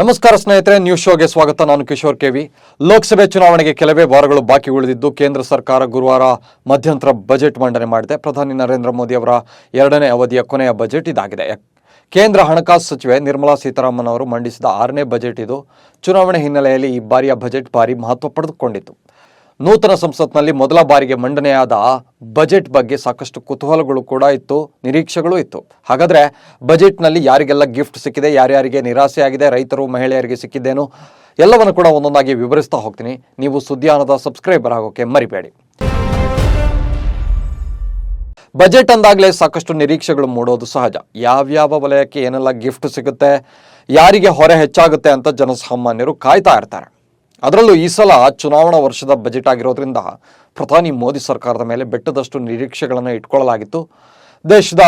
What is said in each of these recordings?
ನಮಸ್ಕಾರ ಸ್ನೇಹಿತರೆ ನ್ಯೂಸ್ ಶೋಗೆ ಸ್ವಾಗತ. ನಾನು ಕಿಶೋರ್ ಕೆವಿ ಲೋಕಸಭೆ ಚುನಾವಣೆಗೆ ಕೆಲವೇ ವಾರಗಳು ಬಾಕಿ ಉಳಿದಿದ್ದು, ಕೇಂದ್ರ ಸರ್ಕಾರ ಗುರುವಾರ ಮಧ್ಯಂತರ ಬಜೆಟ್ ಮಂಡನೆ ಮಾಡಿದೆ. ಪ್ರಧಾನಿ ನರೇಂದ್ರ ಮೋದಿ ಅವರ ಎರಡನೇ ಅವಧಿಯ ಕೊನೆಯ ಬಜೆಟ್ ಇದಾಗಿದೆ. ಕೇಂದ್ರ ಹಣಕಾಸು ಸಚಿವೆ ನಿರ್ಮಲಾ ಸೀತಾರಾಮನ್ ಅವರು ಮಂಡಿಸಿದ ಆರನೇ ಬಜೆಟ್ ಇದು. ಚುನಾವಣೆ ಹಿನ್ನೆಲೆಯಲ್ಲಿ ಈ ಬಾರಿಯ ಬಜೆಟ್ ಭಾರಿ ಮಹತ್ವ ಪಡೆದುಕೊಂಡಿತು ನೂತನ ಸಂಸತ್ನಲ್ಲಿ ಮೊದಲ ಬಾರಿಗೆ ಮಂಡನೆಯಾದ ಬಜೆಟ್ ಬಗ್ಗೆ ಸಾಕಷ್ಟು ಕುತೂಹಲಗಳು ಕೂಡ ಇತ್ತು, ನಿರೀಕ್ಷೆಗಳು ಇತ್ತು. ಹಾಗಾದ್ರೆ ಬಜೆಟ್ನಲ್ಲಿ ಯಾರಿಗೆಲ್ಲ ಗಿಫ್ಟ್ ಸಿಕ್ಕಿದೆ, ಯಾರ್ಯಾರಿಗೆ ನಿರಾಸೆಯಾಗಿದೆ, ರೈತರು, ಮಹಿಳೆಯರಿಗೆ ಸಿಕ್ಕಿದ್ದೇನು, ಎಲ್ಲವನ್ನು ಕೂಡ ಒಂದೊಂದಾಗಿ ವಿವರಿಸ್ತಾ ಹೋಗ್ತೀನಿ. ನೀವು ಸುದ್ದಿಯಾನದ ಸಬ್ಸ್ಕ್ರೈಬರ್ ಆಗೋಕೆ ಮರಿಬೇಡಿ. ಬಜೆಟ್ ಅಂದಾಗಲೇ ಸಾಕಷ್ಟು ನಿರೀಕ್ಷೆಗಳು ಮೂಡೋದು ಸಹಜ. ಯಾವ್ಯಾವ ವಲಯಕ್ಕೆ ಏನೆಲ್ಲ ಗಿಫ್ಟ್ ಸಿಗುತ್ತೆ, ಯಾರಿಗೆ ಹೊರೆ ಹೆಚ್ಚಾಗುತ್ತೆ ಅಂತ ಜನಸಾಮಾನ್ಯರು ಕಾಯ್ತಾ ಇರ್ತಾರೆ. ಅದರಲ್ಲೂ ಈ ಸಲ ಚುನಾವಣಾ ವರ್ಷದ ಬಜೆಟ್ ಆಗಿರೋದ್ರಿಂದ ಪ್ರಧಾನಿ ಮೋದಿ ಸರ್ಕಾರದ ಮೇಲೆ ಬೆಟ್ಟದಷ್ಟು ನಿರೀಕ್ಷೆಗಳನ್ನು ಇಟ್ಕೊಳ್ಳಲಾಗಿತ್ತು. ದೇಶದ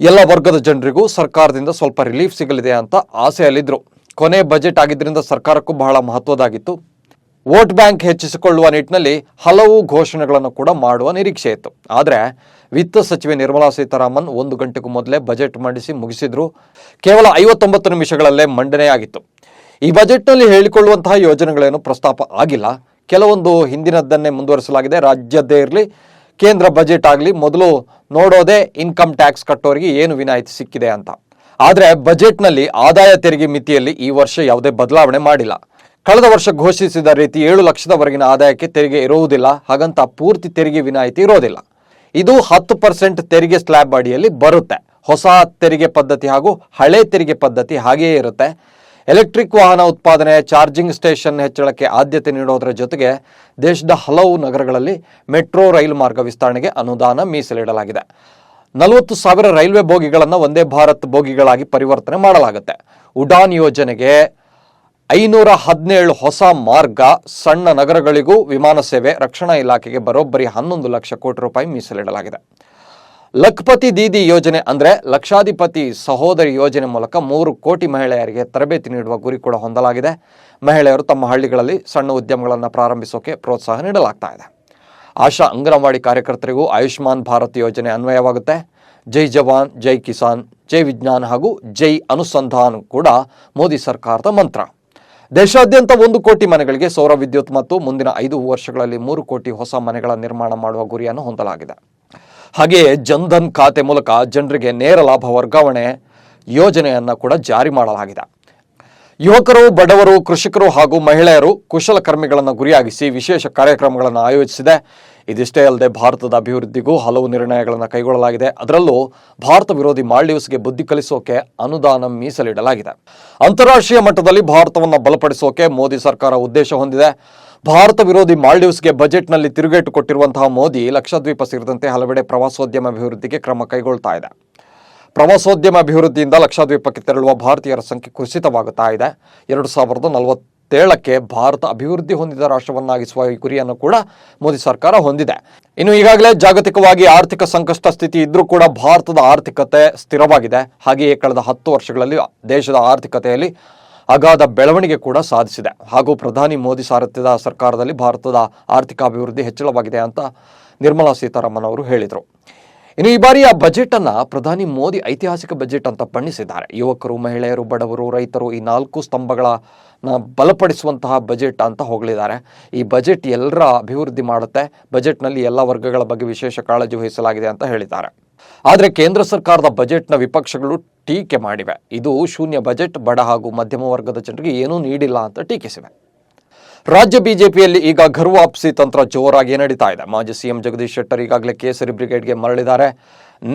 ಎಲ್ಲ ವರ್ಗದ ಜನರಿಗೂ ಸರ್ಕಾರದಿಂದ ಸ್ವಲ್ಪ ರಿಲೀಫ್ ಸಿಗಲಿದೆ ಅಂತ ಆಸೆಯಲ್ಲಿದ್ದರು ಕೊನೆ ಬಜೆಟ್ ಆಗಿದ್ದರಿಂದ ಸರ್ಕಾರಕ್ಕೂ ಬಹಳ ಮಹತ್ವದಾಗಿತ್ತು. ವೋಟ್ ಬ್ಯಾಂಕ್ ಹೆಚ್ಚಿಸಿಕೊಳ್ಳುವ ನಿಟ್ಟಿನಲ್ಲಿ ಹಲವು ಘೋಷಣೆಗಳನ್ನು ಕೂಡ ಮಾಡುವ ನಿರೀಕ್ಷೆ ಇತ್ತು. ಆದರೆ ವಿತ್ತ ಸಚಿವೆ ನಿರ್ಮಲಾ ಸೀತಾರಾಮನ್ ಒಂದು ಗಂಟೆಗೂ ಮೊದಲೇ ಬಜೆಟ್ ಮಂಡಿಸಿ ಮುಗಿಸಿದ್ರು. ಕೇವಲ ಐವತ್ತೊಂಬತ್ತು ನಿಮಿಷಗಳಲ್ಲೇ ಮಂಡನೆಯಾಗಿತ್ತು. ಈ ಬಜೆಟ್ನಲ್ಲಿ ಹೇಳಿಕೊಳ್ಳುವಂತಹ ಯೋಜನೆಗಳೇನು ಪ್ರಸ್ತಾಪ ಆಗಿಲ್ಲ. ಕೆಲವೊಂದು ಹಿಂದಿನದ್ದನ್ನೇ ಮುಂದುವರಿಸಲಾಗಿದೆ. ರಾಜ್ಯದ್ದೇ ಇರಲಿ, ಕೇಂದ್ರ ಬಜೆಟ್ ಆಗಲಿ, ಮೊದಲು ನೋಡೋದೇ ಇನ್ಕಮ್ ಟ್ಯಾಕ್ಸ್ ಕಟ್ಟೋರಿಗೆ ಏನು ವಿನಾಯಿತಿ ಸಿಕ್ಕಿದೆ ಅಂತ. ಆದರೆ ಬಜೆಟ್ನಲ್ಲಿ ಆದಾಯ ತೆರಿಗೆ ಮಿತಿಯಲ್ಲಿ ಈ ವರ್ಷ ಯಾವುದೇ ಬದಲಾವಣೆ ಮಾಡಿಲ್ಲ. ಕಳೆದ ವರ್ಷ ಘೋಷಿಸಿದ ರೀತಿ ಏಳು ಲಕ್ಷದವರೆಗಿನ ಆದಾಯಕ್ಕೆ ತೆರಿಗೆ ಇರುವುದಿಲ್ಲ. ಹಾಗಂತ ಪೂರ್ತಿ ತೆರಿಗೆ ವಿನಾಯಿತಿ ಇರೋದಿಲ್ಲ. ಇದು ಹತ್ತು ಪರ್ಸೆಂಟ್ ತೆರಿಗೆ ಸ್ಲ್ಯಾಬ್ ಅಡಿಯಲ್ಲಿ ಬರುತ್ತೆ. ಹೊಸ ತೆರಿಗೆ ಪದ್ಧತಿ ಹಾಗೂ ಹಳೆ ತೆರಿಗೆ ಪದ್ಧತಿ ಹಾಗೆಯೇ ಇರುತ್ತೆ. ಎಲೆಕ್ಟ್ರಿಕ್ ವಾಹನ ಉತ್ಪಾದನೆ, ಚಾರ್ಜಿಂಗ್ ಸ್ಟೇಷನ್ ಹೆಚ್ಚಳಕ್ಕೆ ಆದ್ಯತೆ ನೀಡೋದರ ಜೊತೆಗೆ ದೇಶದ ಹಲವು ನಗರಗಳಲ್ಲಿ ಮೆಟ್ರೋ ರೈಲು ಮಾರ್ಗ ವಿಸ್ತರಣೆಗೆ ಅನುದಾನ ಮೀಸಲಿಡಲಾಗಿದೆ. ನಲವತ್ತು ಸಾವಿರ ರೈಲ್ವೆ ಬೋಗಿಗಳನ್ನು ಒಂದೇ ಭಾರತ್ ಬೋಗಿಗಳಾಗಿ ಪರಿವರ್ತನೆ ಮಾಡಲಾಗುತ್ತೆ. ಉಡಾನ್ ಯೋಜನೆಗೆ ಐನೂರ ಹದಿನೇಳು ಹೊಸ ಮಾರ್ಗ, ಸಣ್ಣ ನಗರಗಳಿಗೂ ವಿಮಾನ ಸೇವೆ, ರಕ್ಷಣಾ ಇಲಾಖೆಗೆ ಬರೋಬ್ಬರಿ ಹನ್ನೊಂದು ಲಕ್ಷ ಕೋಟಿ ರೂಪಾಯಿ ಮೀಸಲಿಡಲಾಗಿದೆ. ಲಖ್ಪತಿ ದೀದಿ ಯೋಜನೆ ಅಂದರೆ ಲಕ್ಷಾಧಿಪತಿ ಸಹೋದರಿ ಯೋಜನೆ ಮೂಲಕ ಮೂರು ಕೋಟಿ ಮಹಿಳೆಯರಿಗೆ ತರಬೇತಿ ನೀಡುವ ಗುರಿ ಕೂಡ ಹೊಂದಲಾಗಿದೆ. ಮಹಿಳೆಯರು ತಮ್ಮ ಹಳ್ಳಿಗಳಲ್ಲಿ ಸಣ್ಣ ಉದ್ಯಮಗಳನ್ನು ಪ್ರಾರಂಭಿಸೋಕೆ ಪ್ರೋತ್ಸಾಹ ನೀಡಲಾಗ್ತಾ ಇದೆ. ಆಶಾ ಅಂಗನವಾಡಿ ಕಾರ್ಯಕರ್ತರಿಗೂ ಆಯುಷ್ಮಾನ್ ಭಾರತ್ ಯೋಜನೆ ಅನ್ವಯವಾಗುತ್ತೆ. ಜೈ ಜವಾನ್, ಜೈ ಕಿಸಾನ್, ಜೈ ವಿಜ್ಞಾನ್ ಹಾಗೂ ಜೈ ಅನುಸಂಧಾನ್ ಕೂಡ ಮೋದಿ ಸರ್ಕಾರದ ಮಂತ್ರ. ದೇಶಾದ್ಯಂತ ಒಂದು ಕೋಟಿ ಮನೆಗಳಿಗೆ ಸೌರ ವಿದ್ಯುತ್ ಮತ್ತು ಮುಂದಿನ ಐದು ವರ್ಷಗಳಲ್ಲಿ ಮೂರು ಕೋಟಿ ಹೊಸ ಮನೆಗಳ ನಿರ್ಮಾಣ ಮಾಡುವ ಗುರಿಯನ್ನು ಹೊಂದಲಾಗಿದೆ. ಹಾಗೆಯೇ ಜನ್ಧನ್ ಖಾತೆ ಮೂಲಕ ಜನರಿಗೆ ನೇರ ಲಾಭ ವರ್ಗಾವಣೆ ಯೋಜನೆಯನ್ನು ಕೂಡ ಜಾರಿ ಮಾಡಲಾಗಿದೆ. ಯುವಕರು, ಬಡವರು, ಕೃಷಿಕರು ಹಾಗೂ ಮಹಿಳೆಯರು ಕುಶಲಕರ್ಮಿಗಳನ್ನು ಗುರಿಯಾಗಿಸಿ ವಿಶೇಷ ಕಾರ್ಯಕ್ರಮಗಳನ್ನು ಆಯೋಜಿಸಿದೆ. ಇದಿಷ್ಟೇ ಅಲ್ಲದೆ ಭಾರತದ ಅಭಿವೃದ್ಧಿಗೂ ಹಲವು ನಿರ್ಣಯಗಳನ್ನು ಕೈಗೊಳ್ಳಲಾಗಿದೆ. ಅದರಲ್ಲೂ ಭಾರತ ವಿರೋಧಿ ಮಾಲ್ಡೀವ್ಸ್ಗೆ ಬುದ್ಧಿ ಕಲಿಸೋಕೆ ಅನುದಾನ ಮೀಸಲಿಡಲಾಗಿದೆ. ಅಂತಾರಾಷ್ಟ್ರೀಯ ಮಟ್ಟದಲ್ಲಿ ಭಾರತವನ್ನು ಬಲಪಡಿಸೋಕೆ ಮೋದಿ ಸರ್ಕಾರ ಉದ್ದೇಶ ಹೊಂದಿದೆ. ಭಾರತ ವಿರೋಧಿ ಮಾಲ್ಡೀವ್ಸ್ಗೆ ಬಜೆಟ್ನಲ್ಲಿ ತಿರುಗೇಟು ಕೊಟ್ಟಿರುವಂತಹ ಮೋದಿ ಲಕ್ಷದ್ವೀಪ ಸೇರಿದಂತೆ ಹಲವೆಡೆ ಪ್ರವಾಸೋದ್ಯಮ ಅಭಿವೃದ್ಧಿಗೆ ಕ್ರಮ ಕೈಗೊಳ್ತಾ ಇದೆ. ಪ್ರವಾಸೋದ್ಯಮ ಅಭಿವೃದ್ಧಿಯಿಂದ ಲಕ್ಷದ್ವೀಪಕ್ಕೆ ತೆರಳುವ ಭಾರತೀಯರ ಸಂಖ್ಯೆ ಕುಸಿತವಾಗುತ್ತಾ ಇದೆ. ಎರಡು ಸಾವಿರದ ನಲವತ್ತೇಳಕ್ಕೆ ಭಾರತ ಅಭಿವೃದ್ಧಿ ಹೊಂದಿದ ರಾಷ್ಟ್ರವನ್ನಾಗಿಸುವ ಈ ಗುರಿಯನ್ನು ಕೂಡ ಮೋದಿ ಸರ್ಕಾರ ಹೊಂದಿದೆ. ಇನ್ನು ಈಗಾಗಲೇ ಜಾಗತಿಕವಾಗಿ ಆರ್ಥಿಕ ಸಂಕಷ್ಟ ಸ್ಥಿತಿ ಇದ್ರೂ ಕೂಡ ಭಾರತದ ಆರ್ಥಿಕತೆ ಸ್ಥಿರವಾಗಿದೆ. ಹಾಗೆಯೇ ಕಳೆದ ಹತ್ತು ವರ್ಷಗಳಲ್ಲಿ ದೇಶದ ಆರ್ಥಿಕತೆಯಲ್ಲಿ ಅಗಾಧ ಬೆಳವಣಿಗೆ ಕೂಡ ಸಾಧಿಸಿದೆ. ಹಾಗೂ ಪ್ರಧಾನಿ ಮೋದಿ ಸಾರಥ್ಯದ ಸರ್ಕಾರದಲ್ಲಿ ಭಾರತದ ಆರ್ಥಿಕ ಅಭಿವೃದ್ಧಿ ಹೆಚ್ಚಳವಾಗಿದೆ ಅಂತ ನಿರ್ಮಲಾ ಸೀತಾರಾಮನ್ ಅವರು ಹೇಳಿದರು. ಇನ್ನು ಈ ಬಾರಿಯ ಬಜೆಟ್ ಅನ್ನ ಪ್ರಧಾನಿ ಮೋದಿ ಐತಿಹಾಸಿಕ ಬಜೆಟ್ ಅಂತ ಬಣ್ಣಿಸಿದ್ದಾರೆ. ಯುವಕರು, ಮಹಿಳೆಯರು, ಬಡವರು, ರೈತರು ಈ ನಾಲ್ಕು ಸ್ತಂಭಗಳನ್ನ ಬಲಪಡಿಸುವಂತಹ ಬಜೆಟ್ ಅಂತ ಹೊಗಳಿದ್ದಾರೆ. ಈ ಬಜೆಟ್ ಎಲ್ಲರ ಅಭಿವೃದ್ಧಿ ಮಾಡುತ್ತೆ. ಬಜೆಟ್ನಲ್ಲಿ ಎಲ್ಲ ವರ್ಗಗಳ ಬಗ್ಗೆ ವಿಶೇಷ ಕಾಳಜಿ ವಹಿಸಲಾಗಿದೆ ಅಂತ ಹೇಳಿದ್ದಾರೆ. ಆದರೆ ಕೇಂದ್ರ ಸರ್ಕಾರದ ಬಜೆಟ್ನ ವಿಪಕ್ಷಗಳು ಟೀಕೆ ಮಾಡಿವೆ. ಇದು ಶೂನ್ಯ ಬಜೆಟ್ ಬಡ ಹಾಗೂ ಮಧ್ಯಮ ವರ್ಗದ ಜನರಿಗೆ ಏನೂ ನೀಡಿಲ್ಲ ಅಂತ ಟೀಕಿಸಿವೆ. ರಾಜ್ಯ ಬಿಜೆಪಿಯಲ್ಲಿ ಈಗ ಘರ್ವಾಪ್ಸಿ ತಂತ್ರ ಜೋರಾಗಿ ನಡೀತಾ ಇದೆ. ಮಾಜಿ ಸಿಎಂ ಜಗದೀಶ್ ಶೆಟ್ಟರ್ ಈಗಾಗಲೇ ಕೇಸರಿ ಬ್ರಿಗೇಡ್ಗೆ ಮರಳಿದ್ದಾರೆ.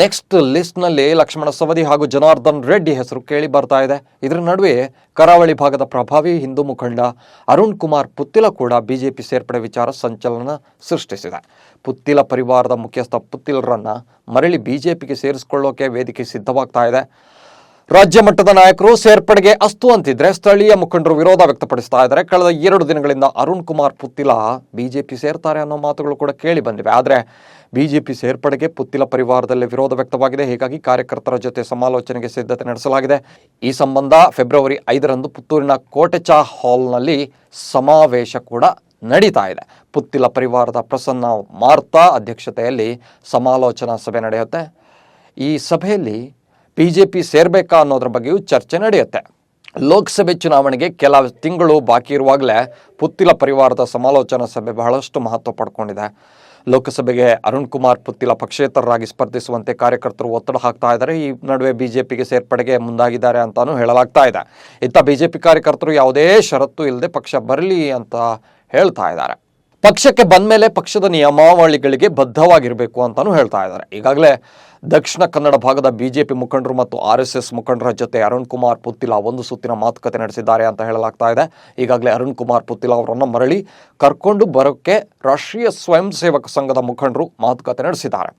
ನೆಕ್ಸ್ಟ್ ಲಿಸ್ಟ್ನಲ್ಲಿ ಲಕ್ಷ್ಮಣ ಸವದಿ ಹಾಗೂ ಜನಾರ್ದನ್ ರೆಡ್ಡಿ ಹೆಸರು ಕೇಳಿ ಬರ್ತಾ ಇದೆ. ಇದರ ನಡುವೆ ಕರಾವಳಿ ಭಾಗದ ಪ್ರಭಾವಿ ಹಿಂದೂ ಮುಖಂಡ ಅರುಣ್ ಕುಮಾರ್ ಪುತ್ತಿಲ ಕೂಡ ಬಿಜೆಪಿ ಸೇರ್ಪಡೆ ವಿಚಾರ ಸಂಚಲನ ಸೃಷ್ಟಿಸಿದೆ. ಪುತ್ತಿಲ ಪರಿವಾರದ ಮುಖ್ಯಸ್ಥ ಪುತ್ತಿಲರನ್ನ ಮರಳಿ ಬಿಜೆಪಿಗೆ ಸೇರಿಸಿಕೊಳ್ಳೋಕೆ ವೇದಿಕೆ ಸಿದ್ಧವಾಗ್ತಾ ಇದೆ. ರಾಜ್ಯ ಮಟ್ಟದ ನಾಯಕರು ಸೇರ್ಪಡೆಗೆ ಅಸ್ತು ಅಂತಿದ್ರೆ ಸ್ಥಳೀಯ ಮುಖಂಡರು ವಿರೋಧ ವ್ಯಕ್ತಪಡಿಸ್ತಾ ಇದ್ದಾರೆ. ಕಳೆದ ಎರಡು ದಿನಗಳಿಂದ ಅರುಣ್ ಕುಮಾರ್ ಪುತ್ತಿಲ ಬಿಜೆಪಿ ಸೇರ್ತಾರೆ ಅನ್ನೋ ಮಾತುಗಳು ಕೂಡ ಕೇಳಿ ಬಂದಿವೆ. ಆದರೆ ಬಿಜೆಪಿ ಸೇರ್ಪಡೆಗೆ ಪುತ್ತಿಲ ಪರಿವಾರದಲ್ಲಿ ವಿರೋಧ ವ್ಯಕ್ತವಾಗಿದೆ. ಹೀಗಾಗಿ ಕಾರ್ಯಕರ್ತರ ಜೊತೆ ಸಮಾಲೋಚನೆಗೆ ಸಿದ್ಧತೆ ನಡೆಸಲಾಗಿದೆ. ಈ ಸಂಬಂಧ ಫೆಬ್ರವರಿ ಐದರಂದು ಪುತ್ತೂರಿನ ಕೋಟೆಚಾ ಹಾಲ್ನಲ್ಲಿ ಸಮಾವೇಶ ಕೂಡ ನಡೀತಾ ಇದೆ. ಪುತ್ತಿಲ ಪರಿವಾರದ ಪ್ರಸನ್ನ ಮಾರ್ತಾ ಅಧ್ಯಕ್ಷತೆಯಲ್ಲಿ ಸಮಾಲೋಚನಾ ಸಭೆ ನಡೆಯುತ್ತೆ. ಈ ಸಭೆಯಲ್ಲಿ ಬಿ ಜೆ ಪಿ ಸೇರಬೇಕಾ ಅನ್ನೋದ್ರ ಬಗ್ಗೆಯೂ ಚರ್ಚೆ ನಡೆಯುತ್ತೆ. ಲೋಕಸಭೆ ಚುನಾವಣೆಗೆ ಕೆಲ ತಿಂಗಳು ಬಾಕಿ ಇರುವಾಗಲೇ ಪುತ್ತಿಲ ಪರಿವಾರದ ಸಮಾಲೋಚನಾ ಸಭೆ ಬಹಳಷ್ಟು ಮಹತ್ವ ಪಡ್ಕೊಂಡಿದೆ. ಲೋಕಸಭೆಗೆ ಅರುಣ್ ಕುಮಾರ್ ಪುತ್ತಿಲ ಪಕ್ಷೇತರರಾಗಿ ಸ್ಪರ್ಧಿಸುವಂತೆ ಕಾರ್ಯಕರ್ತರು ಒತ್ತಡ ಹಾಕ್ತಾ ಇದ್ದಾರೆ. ಈ ನಡುವೆ ಬಿಜೆಪಿಗೆ ಸೇರ್ಪಡೆಗೆ ಮುಂದಾಗಿದ್ದಾರೆ ಅಂತಾನೂ ಹೇಳಲಾಗ್ತಾ ಇದೆ. ಇತ್ತ ಬಿಜೆಪಿ ಕಾರ್ಯಕರ್ತರು ಯಾವುದೇ ಷರತ್ತು ಇಲ್ಲದೆ ಪಕ್ಷ ಬರಲಿ ಅಂತ ಹೇಳ್ತಾ ಇದ್ದಾರೆ. ಪಕ್ಷಕ್ಕೆ ಬಂದ ಮೇಲೆ ಪಕ್ಷದ ನಿಯಮಾವಳಿಗಳಿಗೆ ಬದ್ಧವಾಗಿರಬೇಕು ಅಂತಾನೂ ಹೇಳ್ತಾ ಇದ್ದಾರೆ. ಈಗಾಗಲೇ ದಕ್ಷಿಣ ಕನ್ನಡ ಭಾಗದ ಬಿಜೆಪಿ ಮುಖಂಡರು ಮತ್ತು ಆರ್ ಎಸ್ ಎಸ್ ಮುಖಂಡರ ಜೊತೆ ಅರುಣ್ ಕುಮಾರ್ ಪುತ್ತಿಲ ಒಂದು ಸುತ್ತಿನ ಮಾತುಕತೆ ನಡೆಸಿದ್ದಾರೆ ಅಂತ ಹೇಳಲಾಗ್ತಾ ಇದೆ. ಈಗಾಗಲೇ ಅರುಣ್ ಕುಮಾರ್ ಪುತ್ತಿಲ ಅವರನ್ನು ಮರಳಿ ಕರ್ಕೊಂಡು ಬರೋಕ್ಕೆ ರಾಷ್ಟ್ರೀಯ ಸ್ವಯಂ ಸೇವಕ ಸಂಘದ ಮುಖಂಡರು ಮಾತುಕತೆ ನಡೆಸಿದ್ದಾರೆ.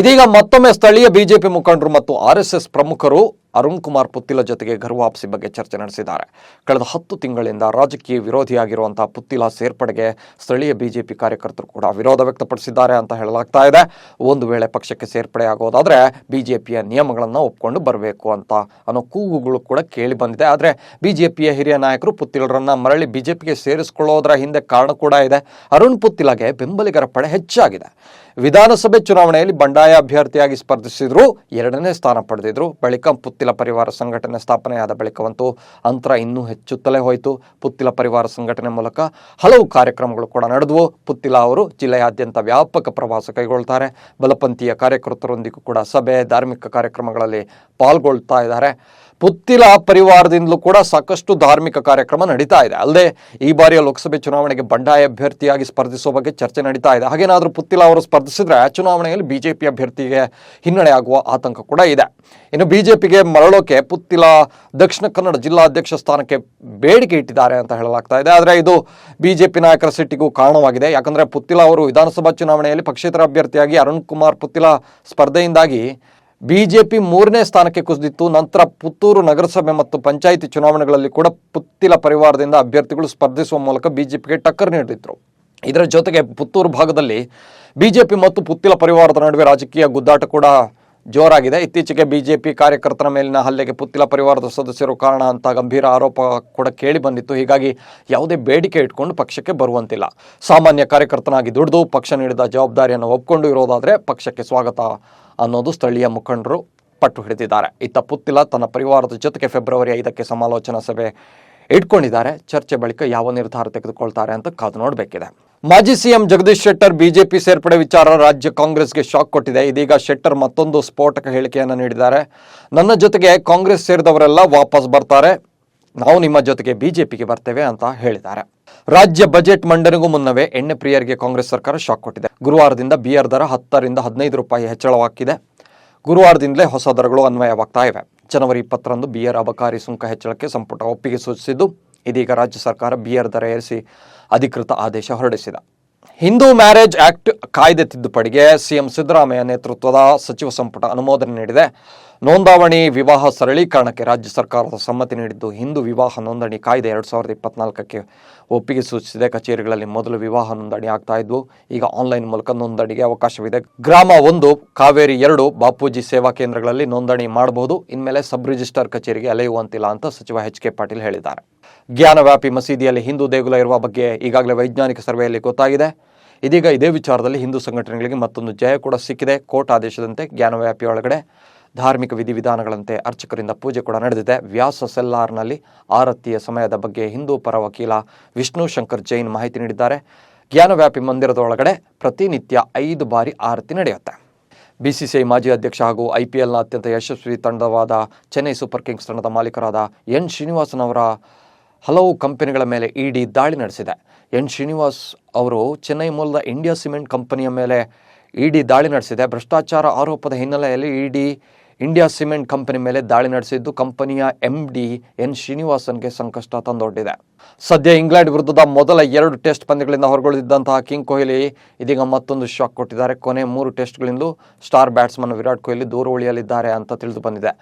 ಇದೀಗ ಮತ್ತೊಮ್ಮೆ ಸ್ಥಳೀಯ ಬಿಜೆಪಿ ಮುಖಂಡರು ಮತ್ತು ಆರ್ ಎಸ್ ಎಸ್ ಪ್ರಮುಖರು ಅರುಣ್ ಕುಮಾರ್ ಪುತ್ತಿಲ ಜೊತೆಗೆ ಗರ್ವಾಪ್ಸಿ ಬಗ್ಗೆ ಚರ್ಚೆ ನಡೆಸಿದ್ದಾರೆ. ಕಳೆದ ಹತ್ತು ತಿಂಗಳಿಂದ ರಾಜಕೀಯ ವಿರೋಧಿಯಾಗಿರುವಂತಹ ಪುತ್ತಿಲ ಸೇರ್ಪಡೆಗೆ ಸ್ಥಳೀಯ ಬಿಜೆಪಿ ಕಾರ್ಯಕರ್ತರು ಕೂಡ ವಿರೋಧ ವ್ಯಕ್ತಪಡಿಸಿದ್ದಾರೆ ಅಂತ ಹೇಳಲಾಗ್ತಾ ಇದೆ. ಒಂದು ವೇಳೆ ಪಕ್ಷಕ್ಕೆ ಸೇರ್ಪಡೆ ಆಗೋದಾದ್ರೆ ಬಿಜೆಪಿಯ ನಿಯಮಗಳನ್ನು ಒಪ್ಕೊಂಡು ಬರಬೇಕು ಅಂತ ಅನ್ನೋ ಕೂಗುಗಳು ಕೂಡ ಕೇಳಿ ಬಂದಿದೆ. ಆದರೆ ಬಿಜೆಪಿಯ ಹಿರಿಯ ನಾಯಕರು ಪುತ್ತಿಲರನ್ನ ಮರಳಿ ಬಿಜೆಪಿಗೆ ಸೇರಿಸಿಕೊಳ್ಳೋದರ ಹಿಂದೆ ಕಾರಣ ಕೂಡ ಇದೆ. ಅರುಣ್ ಪುತ್ತಿಲಗೆ ಬೆಂಬಲಿಗರ ಪಡೆ ಹೆಚ್ಚಾಗಿದೆ. ವಿಧಾನಸಭೆ ಚುನಾವಣೆಯಲ್ಲಿ ಬಂಡಾಯ ಅಭ್ಯರ್ಥಿಯಾಗಿ ಸ್ಪರ್ಧಿಸಿದ್ರು, ಎರಡನೇ ಸ್ಥಾನ ಪಡೆದಿದ್ರು. ಬಳಿಕ ಪುತ್ತಿಲ ಪರಿವಾರ ಸಂಘಟನೆ ಸ್ಥಾಪನೆಯಾದ ಬಳಿಕವಂತೂ ಅಂತರ ಇನ್ನೂ ಹೆಚ್ಚುತ್ತಲೇ ಹೋಯಿತು. ಪುತ್ತಿಲ ಪರಿವಾರ ಸಂಘಟನೆ ಮೂಲಕ ಹಲವು ಕಾರ್ಯಕ್ರಮಗಳು ಕೂಡ ನಡೆದವು. ಪುತ್ತಿಲ ಅವರು ಜಿಲ್ಲೆಯಾದ್ಯಂತ ವ್ಯಾಪಕ ಪ್ರವಾಸ ಕೈಗೊಳ್ತಾರೆ. ಬಲಪಂಥೀಯ ಕಾರ್ಯಕರ್ತರೊಂದಿಗೂ ಕೂಡ ಸಭೆ, ಧಾರ್ಮಿಕ ಕಾರ್ಯಕ್ರಮಗಳಲ್ಲಿ ಪಾಲ್ಗೊಳ್ತಾ ಇದ್ದಾರೆ. ಪುತ್ತಿಲ ಪರಿವಾರದಿಂದಲೂ ಕೂಡ ಸಾಕಷ್ಟು ಧಾರ್ಮಿಕ ಕಾರ್ಯಕ್ರಮ ನಡೀತಾ ಇದೆ. ಅಲ್ಲದೆ ಈ ಬಾರಿಯ ಲೋಕಸಭೆ ಚುನಾವಣೆಗೆ ಬಂಡಾಯ ಅಭ್ಯರ್ಥಿಯಾಗಿ ಸ್ಪರ್ಧಿಸುವ ಬಗ್ಗೆ ಚರ್ಚೆ ನಡೀತಾ ಇದೆ. ಹಾಗೇನಾದರೂ ಪುತ್ತಿಲ ಅವರು ಸ್ಪರ್ಧಿಸಿದ್ರೆ ಚುನಾವಣೆಯಲ್ಲಿ ಬಿಜೆಪಿ ಅಭ್ಯರ್ಥಿಗೆ ಹಿನ್ನಡೆ ಆಗುವ ಆತಂಕ ಕೂಡ ಇದೆ. ಇನ್ನು ಬಿಜೆಪಿಗೆ ಮರಳೋಕೆ ಪುತ್ತಿಲ ದಕ್ಷಿಣ ಕನ್ನಡ ಜಿಲ್ಲಾಧ್ಯಕ್ಷ ಸ್ಥಾನಕ್ಕೆ ಬೇಡಿಕೆ ಇಟ್ಟಿದ್ದಾರೆ ಅಂತ ಹೇಳಲಾಗ್ತಾ ಇದೆ. ಆದರೆ ಇದು ಬಿಜೆಪಿ ನಾಯಕರ ಸಿಟ್ಟಿಗೂ ಕಾರಣವಾಗಿದೆ. ಯಾಕಂದರೆ ಪುತ್ತಿಲ ಅವರು ವಿಧಾನಸಭಾ ಚುನಾವಣೆಯಲ್ಲಿ ಪಕ್ಷೇತರ ಅಭ್ಯರ್ಥಿಯಾಗಿ ಅರುಣ್ ಕುಮಾರ್ ಪುತ್ತಿಲ ಸ್ಪರ್ಧೆಯಿಂದಾಗಿ ಬಿಜೆಪಿ ಮೂರನೇ ಸ್ಥಾನಕ್ಕೆ ಕುಸಿದಿತ್ತು. ನಂತರ ಪುತ್ತೂರು ನಗರಸಭೆ ಮತ್ತು ಪಂಚಾಯಿತಿ ಚುನಾವಣೆಗಳಲ್ಲಿ ಕೂಡ ಪುತ್ತಿಲ ಪರಿವಾರದಿಂದ ಅಭ್ಯರ್ಥಿಗಳು ಸ್ಪರ್ಧಿಸುವ ಮೂಲಕ ಬಿಜೆಪಿಗೆ ಟಕ್ಕರ್ ನೀಡಿದ್ರು. ಇದರ ಜೊತೆಗೆ ಪುತ್ತೂರು ಭಾಗದಲ್ಲಿ ಬಿಜೆಪಿ ಮತ್ತು ಪುತ್ತಿಲ ಪರಿವಾರದ ನಡುವೆ ರಾಜಕೀಯ ಗುದ್ದಾಟ ಕೂಡ ಜೋರಾಗಿದೆ. ಇತ್ತೀಚೆಗೆ ಬಿಜೆಪಿ ಕಾರ್ಯಕರ್ತರ ಮೇಲಿನ ಹಲ್ಲೆಗೆ ಪುತ್ತಿಲ ಪರಿವಾರದ ಸದಸ್ಯರು ಕಾರಣ ಅಂತ ಗಂಭೀರ ಆರೋಪ ಕೂಡ ಕೇಳಿ ಬಂದಿತ್ತು. ಹೀಗಾಗಿ ಯಾವುದೇ ಬೇಡಿಕೆ ಇಟ್ಕೊಂಡು ಪಕ್ಷಕ್ಕೆ ಬರುವಂತಿಲ್ಲ. ಸಾಮಾನ್ಯ ಕಾರ್ಯಕರ್ತನಾಗಿ ದುಡಿದು ಪಕ್ಷ ನೀಡಿದ ಜವಾಬ್ದಾರಿಯನ್ನು ಒಪ್ಕೊಂಡು ಇರೋದಾದರೆ ಪಕ್ಷಕ್ಕೆ ಸ್ವಾಗತ ಅನ್ನೋದು ಸ್ಥಳೀಯ ಮುಖಂಡರು ಪಟ್ಟು ಹಿಡಿದಿದ್ದಾರೆ. ಇತ್ತ ಪುತ್ತಿಲ ತನ್ನ ಪರಿವಾರದ ಜೊತೆಗೆ ಫೆಬ್ರವರಿ ಐದಕ್ಕೆ ಸಮಾಲೋಚನಾ ಸಭೆ ಇಟ್ಕೊಂಡಿದ್ದಾರೆ. ಚರ್ಚೆ ಬಳಿಕ ಯಾವ ನಿರ್ಧಾರ ತೆಗೆದುಕೊಳ್ತಾರೆ ಅಂತ ಕಾದು ನೋಡಬೇಕಿದೆ. ಮಾಜಿ ಸಿಎಂ ಜಗದೀಶ್ ಶೆಟ್ಟರ್ ಬಿಜೆಪಿ ಸೇರ್ಪಡೆ ವಿಚಾರ ರಾಜ್ಯ ಕಾಂಗ್ರೆಸ್ಗೆ ಶಾಕ್ ಕೊಟ್ಟಿದೆ. ಇದೀಗ ಶೆಟ್ಟರ್ ಮತ್ತೊಂದು ಸ್ಫೋಟಕ ಹೇಳಿಕೆಯನ್ನು ನೀಡಿದ್ದಾರೆ. ನನ್ನ ಜೊತೆಗೆ ಕಾಂಗ್ರೆಸ್ ಸೇರಿದವರೆಲ್ಲ ವಾಪಸ್ ಬರ್ತಾರೆ. ನಾವು ನಿಮ್ಮ ಜೊತೆಗೆ ಬಿಜೆಪಿಗೆ ಬರ್ತೇವೆ ಅಂತ ಹೇಳಿದ್ದಾರೆ. ರಾಜ್ಯ ಬಜೆಟ್ ಮಂಡನೆಗೂ ಮುನ್ನವೇ ಎಣ್ಣೆ ಪ್ರಿಯರಿಗೆ ಕಾಂಗ್ರೆಸ್ ಸರ್ಕಾರ ಶಾಕ್ ಕೊಟ್ಟಿದೆ. ಗುರುವಾರದಿಂದ ಬಿಯರ್ ದರ ಹತ್ತರಿಂದ ಹದಿನೈದು ರೂಪಾಯಿ ಹೆಚ್ಚಳವಾಗಿದೆ. ಗುರುವಾರದಿಂದಲೇ ಹೊಸ ದರಗಳು ಅನ್ವಯವಾಗ್ತಾ ಇವೆ. ಜನವರಿ ಇಪ್ಪತ್ತರಂದು ಬಿಯರ್ ಅಬಕಾರಿ ಸುಂಕ ಹೆಚ್ಚಳಕ್ಕೆ ಸಂಪುಟ ಒಪ್ಪಿಗೆ ಸೂಚಿಸಿದ್ದು, ಇದೀಗ ರಾಜ್ಯ ಸರ್ಕಾರ ಬಿಯರ್ ದರ ಏರಿಸಿ ಅಧಿಕೃತ ಆದೇಶ ಹೊರಡಿಸಿದೆ. ಹಿಂದೂ ಮ್ಯಾರೇಜ್ ಆಕ್ಟ್ ಕಾಯ್ದೆ ತಿದ್ದುಪಡಿಗೆ ಸಿಎಂ ಸಿದ್ದರಾಮಯ್ಯ ನೇತೃತ್ವದ ಸಚಿವ ಸಂಪುಟ ಅನುಮೋದನೆ ನೀಡಿದೆ. ನೋಂದಾವಣಿ ವಿವಾಹ ಸರಳೀಕರಣಕ್ಕೆ ರಾಜ್ಯ ಸರ್ಕಾರದ ಸಮ್ಮತಿ ನೀಡಿದ್ದು ಹಿಂದೂ ವಿವಾಹ ನೋಂದಣಿ ಕಾಯ್ದೆ ಎರಡು ಸಾವಿರದ ಇಪ್ಪತ್ನಾಲ್ಕಕ್ಕೆ ಒಪ್ಪಿಗೆ ಸೂಚಿಸಿದೆ. ಕಚೇರಿಗಳಲ್ಲಿ ಮೊದಲು ವಿವಾಹ ನೋಂದಣಿ ಆಗ್ತಾ ಇದ್ವು. ಈಗ ಆನ್ಲೈನ್ ಮೂಲಕ ನೋಂದಣಿಗೆ ಅವಕಾಶವಿದೆ. ಗ್ರಾಮ ಒಂದು, ಕಾವೇರಿ ಎರಡು, ಬಾಪೂಜಿ ಸೇವಾ ಕೇಂದ್ರಗಳಲ್ಲಿ ನೋಂದಣಿ ಮಾಡಬಹುದು. ಇನ್ಮೇಲೆ ಸಬ್ ರಿಜಿಸ್ಟರ್ ಕಚೇರಿಗೆ ಅಲೆಯುವಂತಿಲ್ಲ ಅಂತ ಸಚಿವ ಎಚ್ ಕೆ ಪಾಟೀಲ್ ಹೇಳಿದ್ದಾರೆ. ಜ್ಞಾನವ್ಯಾಪಿ ಮಸೀದಿಯಲ್ಲಿ ಹಿಂದೂ ದೇಗುಲ ಇರುವ ಬಗ್ಗೆ ಈಗಾಗಲೇ ವೈಜ್ಞಾನಿಕ ಸರ್ವೆಯಲ್ಲಿ ಗೊತ್ತಾಗಿದೆ. ಇದೀಗ ಇದೇ ವಿಚಾರದಲ್ಲಿ ಹಿಂದೂ ಸಂಘಟನೆಗಳಿಗೆ ಮತ್ತೊಂದು ಜಯ ಕೂಡ ಸಿಕ್ಕಿದೆ. ಕೋರ್ಟ್ ಆದೇಶದಂತೆ ಜ್ಞಾನವ್ಯಾಪಿ ಒಳಗಡೆ ಧಾರ್ಮಿಕ ವಿಧಿವಿಧಾನಗಳಂತೆ ಅರ್ಚಕರಿಂದ ಪೂಜೆ ಕೂಡ ನಡೆದಿದೆ. ವ್ಯಾಸ ಸೆಲ್ಲಾರ್ನಲ್ಲಿ ಆರತಿಯ ಸಮಯದ ಬಗ್ಗೆ ಹಿಂದೂ ಪರ ವಕೀಲ ವಿಷ್ಣು ಶಂಕರ್ ಜೈನ್ ಮಾಹಿತಿ ನೀಡಿದ್ದಾರೆ. ಜ್ಞಾನವ್ಯಾಪಿ ಮಂದಿರದೊಳಗಡೆ ಪ್ರತಿನಿತ್ಯ ಐದು ಬಾರಿ ಆರತಿ ನಡೆಯುತ್ತೆ. ಬಿಸಿಸಿಐ ಮಾಜಿ ಅಧ್ಯಕ್ಷ ಹಾಗೂ ಐಪಿಎಲ್ನ ಅತ್ಯಂತ ಯಶಸ್ವಿ ತಂಡವಾದ ಚೆನ್ನೈ ಸೂಪರ್ ಕಿಂಗ್ಸ್ ತಂಡದ ಮಾಲೀಕರಾದ ಎನ್ ಶ್ರೀನಿವಾಸನ್ ಅವರ ಹಲವು ಕಂಪನಿಗಳ ಮೇಲೆ ಇಡಿ ದಾಳಿ ನಡೆಸಿದೆ. ಎನ್ ಶ್ರೀನಿವಾಸ್ ಅವರು ಚೆನ್ನೈ ಮೂಲದ ಇಂಡಿಯಾ ಸಿಮೆಂಟ್ ಕಂಪನಿಯ ಮೇಲೆ ಇಡಿ ದಾಳಿ ನಡೆಸಿದೆ. ಭ್ರಷ್ಟಾಚಾರ ಆರೋಪದ ಹಿನ್ನೆಲೆಯಲ್ಲಿ ಇಡಿ ಇಂಡಿಯಾ ಸಿಮೆಂಟ್ ಕಂಪನಿ ಮೇಲೆ ದಾಳಿ ನಡೆಸಿದ್ದು ಕಂಪನಿಯ ಎಂ ಡಿ ಎನ್ ಶ್ರೀನಿವಾಸನ್ಗೆ ಸಂಕಷ್ಟ ತಂದೊಡ್ಡಿದೆ. ಸದ್ಯ ಇಂಗ್ಲೆಂಡ್ ವಿರುದ್ಧದ ಮೊದಲ ಎರಡು ಟೆಸ್ಟ್ ಪಂದ್ಯಗಳಿಂದ ಹೊರಗುಳಿದಿದ್ದಂತಹ ಕಿಂಗ್ ಕೊಹ್ಲಿ ಇದೀಗ ಮತ್ತೊಂದು ಶಾಕ್ ಕೊಟ್ಟಿದ್ದಾರೆ. ಕೊನೆ ಮೂರು ಟೆಸ್ಟ್ಗಳಿಂದ ಸ್ಟಾರ್ ಬ್ಯಾಟ್ಸ್ಮನ್ ವಿರಾಟ್ ಕೊಹ್ಲಿ ದೂರ ಉಳಿಯಲಿದ್ದಾರೆ ಅಂತ ತಿಳಿದು ಬಂದಿದೆ.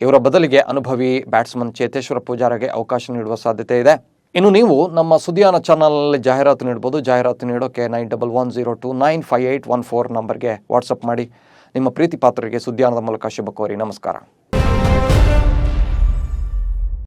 ಇವರ ಬದಲಿಗೆ ಅನುಭವಿ ಬ್ಯಾಟ್ಸ್ಮನ್ ಚೇತೇಶ್ವರ ಪೂಜಾರಗೆ ಅವಕಾಶ ನೀಡುವ ಸಾಧ್ಯತೆ ಇದೆ. ಇನ್ನು ನೀವು ನಮ್ಮ ಸುದಿಯಾನ ಚಾನಲ್ನಲ್ಲಿ ಜಾಹೀರಾತು ನೀಡ್ಬೋದು. ಜಾಹೀರಾತು ನೀಡೋಕೆ nine double one zero two nine five eight one four ನಂಬರ್ಗೆ ವಾಟ್ಸಪ್ ಮಾಡಿ. ನಿಮ್ಮ ಪ್ರೀತಿ ಪಾತ್ರರಿಗೆ ಸುದ್ದಿಯಾನದ ಮೂಲಕ ಶುಭ ಕೋರಿ ನಮಸ್ಕಾರ.